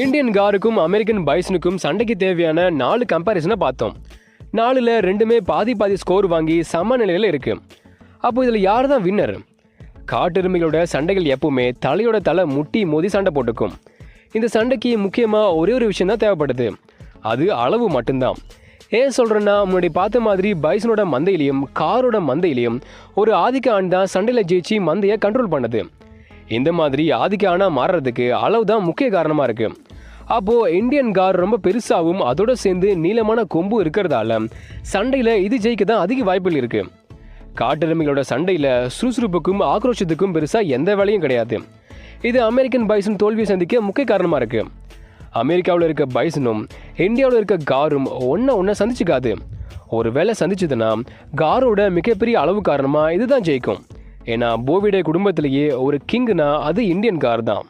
Indian காருக்கும் American பைசனுக்கும் சண்டைக்கு தேவையான நாலு கம்பேரிசனை பார்த்தோம். நாலில் ரெண்டுமே பாதி பாதி ஸ்கோர் வாங்கி சம இருக்குது அப்போ இதில் யார் தான் வின்னர் காட்டெருமைகளோட சண்டைகள் எப்பவுமே தலையோட தலை முட்டி மோதி சண்டை போட்டுக்கும். இந்த சண்டைக்கு முக்கியமாக ஒரே ஒரு விஷயம் தான் தேவைப்படுது. அது அளவு மட்டும்தான். ஏன் சொல்கிறேன்னா முன்னாடி பார்த்த மாதிரி பைசனோட மந்தையிலையும் காரோட மந்தையிலையும் ஒரு ஆதிக்க ஆண் தான் சண்டையில் ஜெயிச்சு மந்தையை கண்ட்ரோல் பண்ணுது. இந்த மாதிரி ஆதிக்க ஆணா மாறுறதுக்கு அளவு தான் முக்கிய காரணமாக இருக்குது அப்போது இந்தியன் கார் ரொம்ப பெருசாகவும் அதோட சேர்ந்து நீளமான கொம்பு இருக்கிறதால சண்டையில் இது ஜெயிக்க தான் அதிக வாய்ப்புகள் இருக்குது காட்டெருமைகளோட சண்டையில் சுறுசுறுப்புக்கும் ஆக்ரோஷத்துக்கும் பெருசாக எந்த வேலையும் கிடையாது. இது அமெரிக்கன் பைசன் தோல்வியை சந்திக்க முக்கிய காரணமாக இருக்குது அமெரிக்காவில் இருக்க பைசனும் இந்தியாவில் இருக்க காரும் ஒன்றை ஒன்றை சந்திச்சுக்காது. ஒரு வேலை சந்திச்சதுன்னா காரோட மிகப்பெரிய அளவு காரணமாக இதுதான் ஜெயிக்கும். ஏன்னா போவிடே குடும்பத்திலேயே ஒரு கிங்னா அது இந்தியன் கார் தான்.